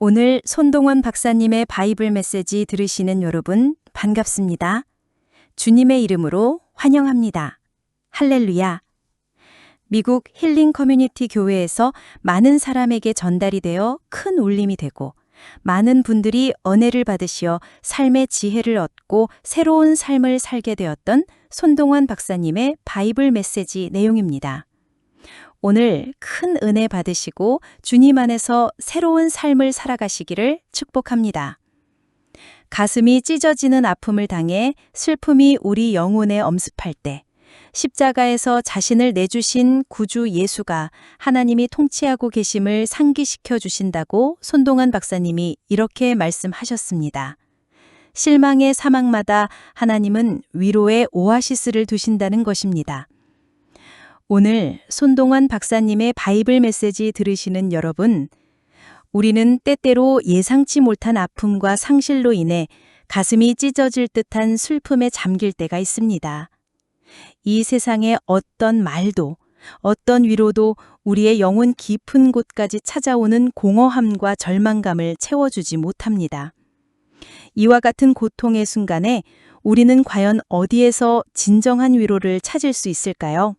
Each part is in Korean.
오늘 손동원 박사님의 바이블 메시지 들으시는 여러분 반갑습니다. 주님의 이름으로 환영합니다. 할렐루야. 미국 힐링 커뮤니티 교회에서 많은 사람에게 전달이 되어 큰 울림이 되고 많은 분들이 은혜를 받으시어 삶의 지혜를 얻고 새로운 삶을 살게 되었던 손동원 박사님의 바이블 메시지 내용입니다. 오늘 큰 은혜 받으시고 주님 안에서 새로운 삶을 살아가시기를 축복합니다. 가슴이 찢어지는 아픔을 당해 슬픔이 우리 영혼에 엄습할 때 십자가에서 자신을 내주신 구주 예수가 하나님이 통치하고 계심을 상기시켜 주신다고 손동환 박사님이 이렇게 말씀하셨습니다. 실망의 사막마다 하나님은 위로의 오아시스를 두신다는 것입니다. 오늘 손동환 박사님의 바이블 메시지 들으시는 여러분, 우리는 때때로 예상치 못한 아픔과 상실로 인해 가슴이 찢어질 듯한 슬픔에 잠길 때가 있습니다. 이 세상의 어떤 말도, 어떤 위로도 우리의 영혼 깊은 곳까지 찾아오는 공허함과 절망감을 채워주지 못합니다. 이와 같은 고통의 순간에 우리는 과연 어디에서 진정한 위로를 찾을 수 있을까요?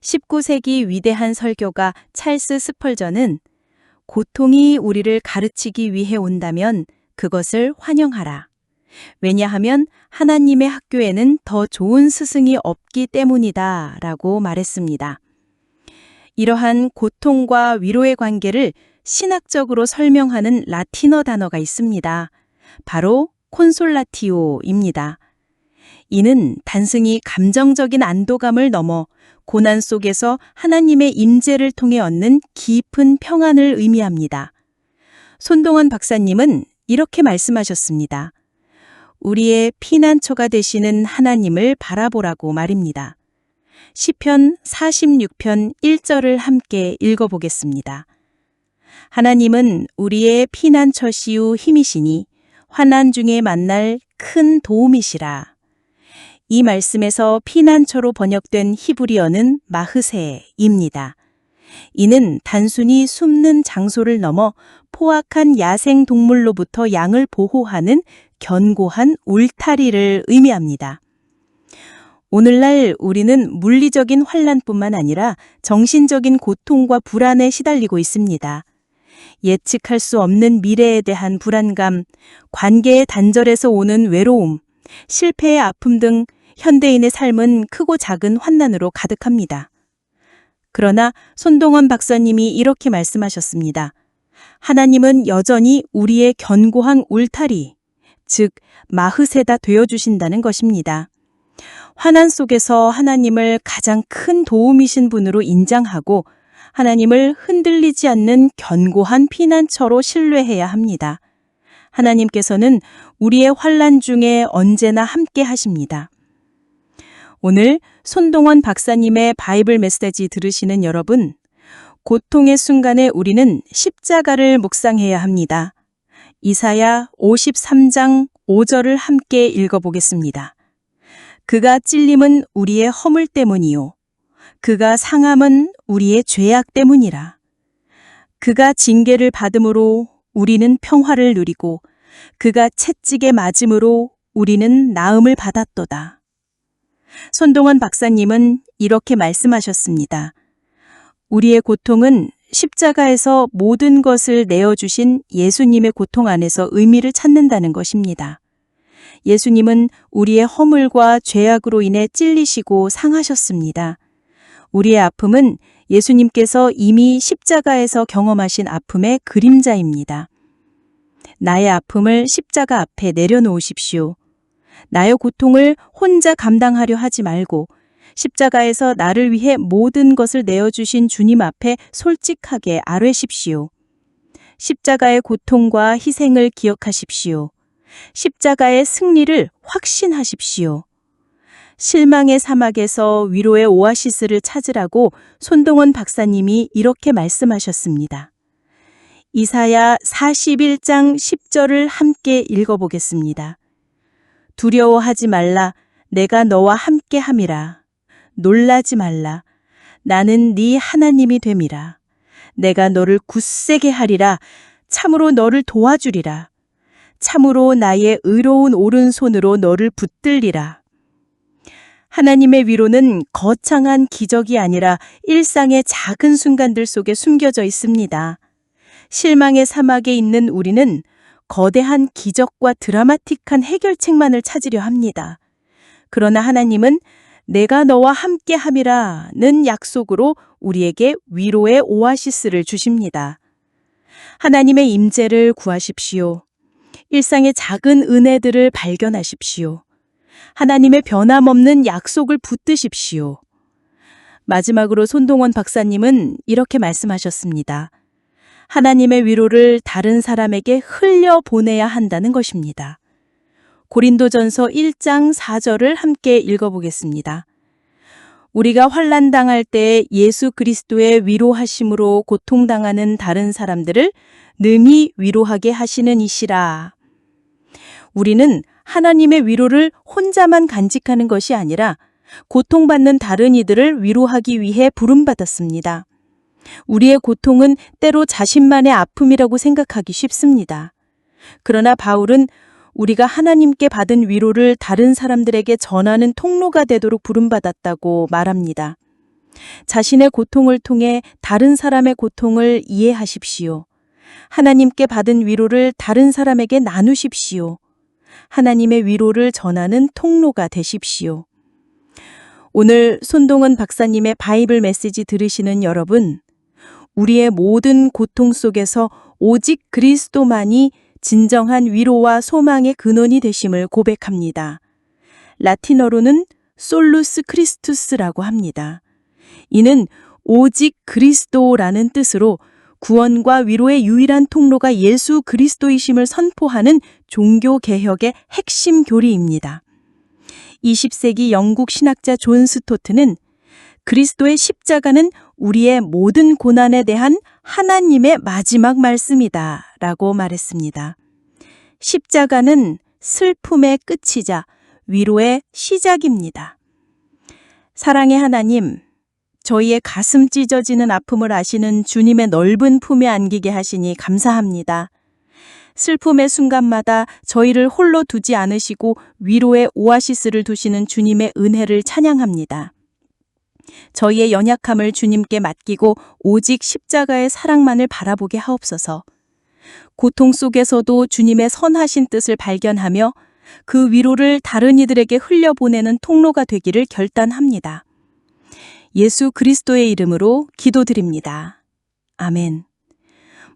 19세기 위대한 설교가 찰스 스펄전은 고통이 우리를 가르치기 위해 온다면 그것을 환영하라. 왜냐하면 하나님의 학교에는 더 좋은 스승이 없기 때문이다 라고 말했습니다. 이러한 고통과 위로의 관계를 신학적으로 설명하는 라틴어 단어가 있습니다. 바로 콘솔라티오입니다. 이는 단순히 감정적인 안도감을 넘어 고난 속에서 하나님의 임재를 통해 얻는 깊은 평안을 의미합니다. 손동원 박사님은 이렇게 말씀하셨습니다. 우리의 피난처가 되시는 하나님을 바라보라고 말입니다. 시편 46편 1절을 함께 읽어보겠습니다. 하나님은 우리의 피난처시우 힘이시니 환난 중에 만날 큰 도움이시라. 이 말씀에서 피난처로 번역된 히브리어는 마흐세입니다. 이는 단순히 숨는 장소를 넘어 포악한 야생 동물로부터 양을 보호하는 견고한 울타리를 의미합니다. 오늘날 우리는 물리적인 환란뿐만 아니라 정신적인 고통과 불안에 시달리고 있습니다. 예측할 수 없는 미래에 대한 불안감, 관계의 단절에서 오는 외로움, 실패의 아픔 등 현대인의 삶은 크고 작은 환난으로 가득합니다. 그러나 손동원 박사님이 이렇게 말씀하셨습니다. 하나님은 여전히 우리의 견고한 울타리, 즉 마흐세다 되어 주신다는 것입니다. 환난 속에서 하나님을 가장 큰 도움이신 분으로 인정하고 하나님을 흔들리지 않는 견고한 피난처로 신뢰해야 합니다. 하나님께서는 우리의 환란 중에 언제나 함께 하십니다. 오늘 손동원 박사님의 바이블 메시지 들으시는 여러분, 고통의 순간에 우리는 십자가를 묵상해야 합니다. 이사야 53장 5절을 함께 읽어보겠습니다. 그가 찔림은 우리의 허물 때문이요. 그가 상함은 우리의 죄악 때문이라. 그가 징계를 받음으로 우리는 평화를 누리고 그가 채찍에 맞음으로 우리는 나음을 받았도다. 손동원 박사님은 이렇게 말씀하셨습니다. 우리의 고통은 십자가에서 모든 것을 내어주신 예수님의 고통 안에서 의미를 찾는다는 것입니다. 예수님은 우리의 허물과 죄악으로 인해 찔리시고 상하셨습니다. 우리의 아픔은 예수님께서 이미 십자가에서 경험하신 아픔의 그림자입니다. 나의 아픔을 십자가 앞에 내려놓으십시오. 나의 고통을 혼자 감당하려 하지 말고 십자가에서 나를 위해 모든 것을 내어주신 주님 앞에 솔직하게 아뢰십시오. 십자가의 고통과 희생을 기억하십시오. 십자가의 승리를 확신하십시오. 실망의 사막에서 위로의 오아시스를 찾으라고 손동원 박사님이 이렇게 말씀하셨습니다. 이사야 41장 10절을 함께 읽어보겠습니다. 두려워하지 말라. 내가 너와 함께 함이라. 놀라지 말라. 나는 네 하나님이 됨이라. 내가 너를 굳세게 하리라. 참으로 너를 도와주리라. 참으로 나의 의로운 오른손으로 너를 붙들리라. 하나님의 위로는 거창한 기적이 아니라 일상의 작은 순간들 속에 숨겨져 있습니다. 실망의 사막에 있는 우리는 거대한 기적과 드라마틱한 해결책만을 찾으려 합니다. 그러나 하나님은 내가 너와 함께 함이라는 약속으로 우리에게 위로의 오아시스를 주십니다. 하나님의 임재를 구하십시오. 일상의 작은 은혜들을 발견하십시오. 하나님의 변함없는 약속을 붙드십시오. 마지막으로 손동원 박사님은 이렇게 말씀하셨습니다. 하나님의 위로를 다른 사람에게 흘려 보내야 한다는 것입니다. 고린도전서 1장 4절을 함께 읽어보겠습니다. 우리가 환란 당할 때 예수 그리스도의 위로하심으로 고통당하는 다른 사람들을 능히 위로하게 하시는 이시라. 우리는 하나님의 위로를 혼자만 간직하는 것이 아니라 고통받는 다른 이들을 위로하기 위해 부름받았습니다. 우리의 고통은 때로 자신만의 아픔이라고 생각하기 쉽습니다. 그러나 바울은 우리가 하나님께 받은 위로를 다른 사람들에게 전하는 통로가 되도록 부름받았다고 말합니다. 자신의 고통을 통해 다른 사람의 고통을 이해하십시오. 하나님께 받은 위로를 다른 사람에게 나누십시오. 하나님의 위로를 전하는 통로가 되십시오. 오늘 손동은 박사님의 바이블 메시지 들으시는 여러분, 우리의 모든 고통 속에서 오직 그리스도만이 진정한 위로와 소망의 근원이 되심을 고백합니다. 라틴어로는 솔루스 크리스투스라고 합니다. 이는 오직 그리스도라는 뜻으로 구원과 위로의 유일한 통로가 예수 그리스도이심을 선포하는 종교 개혁의 핵심 교리입니다. 20세기 영국 신학자 존 스토트는 그리스도의 십자가는 우리의 모든 고난에 대한 하나님의 마지막 말씀이다 라고 말했습니다. 십자가는 슬픔의 끝이자 위로의 시작입니다. 사랑의 하나님, 저희의 가슴 찢어지는 아픔을 아시는 주님의 넓은 품에 안기게 하시니 감사합니다. 슬픔의 순간마다 저희를 홀로 두지 않으시고 위로의 오아시스를 두시는 주님의 은혜를 찬양합니다. 저희의 연약함을 주님께 맡기고 오직 십자가의 사랑만을 바라보게 하옵소서. 고통 속에서도 주님의 선하신 뜻을 발견하며 그 위로를 다른 이들에게 흘려보내는 통로가 되기를 결단합니다. 예수 그리스도의 이름으로 기도드립니다. 아멘.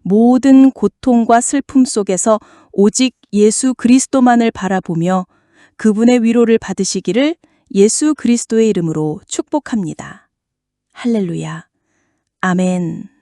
모든 고통과 슬픔 속에서 오직 예수 그리스도만을 바라보며 그분의 위로를 받으시기를 예수 그리스도의 이름으로 축복합니다. 할렐루야. 아멘.